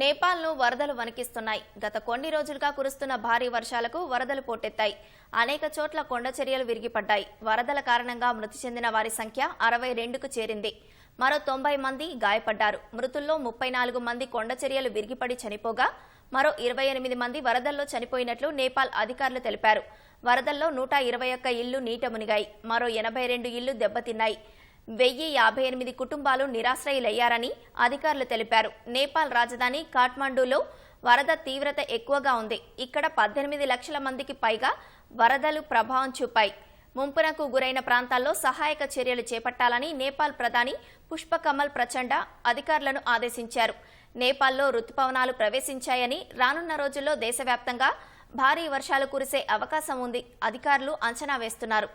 నేపాల్ను వరదలు వణికిస్తున్నాయి. గత కొన్ని రోజులుగా కురుస్తున్న భారీ వర్షాలకు వరదలు పోటెత్తాయి. అనేక చోట్ల కొండ చర్యలు విరిగిపడ్డాయి. వరదల కారణంగా మృతి చెందిన వారి సంఖ్య అరవై రెండుకు చేరింది. మరో తొంభై మంది గాయపడ్డారు. మృతుల్లో ముప్పై నాలుగు మంది కొండ చర్యలు విరిగిపడి చనిపోగా మరో ఇరవై ఎనిమిది మంది వరదల్లో చనిపోయినట్లు నేపాల్ అధికారులు తెలిపారు. వరదల్లో నూట ఇరవై ఒక్క ఇళ్ళు నీట మునిగాయి. మరో ఎనభై రెండు ఇళ్ళు దెబ్బతిన్నాయి. వెయ్యి యాభై ఎనిమిది కుటుంబాలు నిరాశ్రయులయ్యారని అధికారులు తెలిపారు. నేపాల్ రాజధాని కాఠ్మండూలో వరద తీవ్రత ఎక్కువగా ఉంది. ఇక్కడ పద్దెనిమిది లక్షల మందికి పైగా వరదలు ప్రభావం చూపాయి. ముంపునకు గురైన ప్రాంతాల్లో సహాయక చర్యలు చేపట్టాలని నేపాల్ ప్రధాని పుష్పకమల్ ప్రచండ అధికారులను ఆదేశించారు. నేపాల్లో రుతుపవనాలు ప్రవేశించాయని రానున్న రోజుల్లో దేశవ్యాప్తంగా భారీ వర్షాలు కురిసే అవకాశం ఉంది అధికారులు అంచనా వేస్తున్నారు.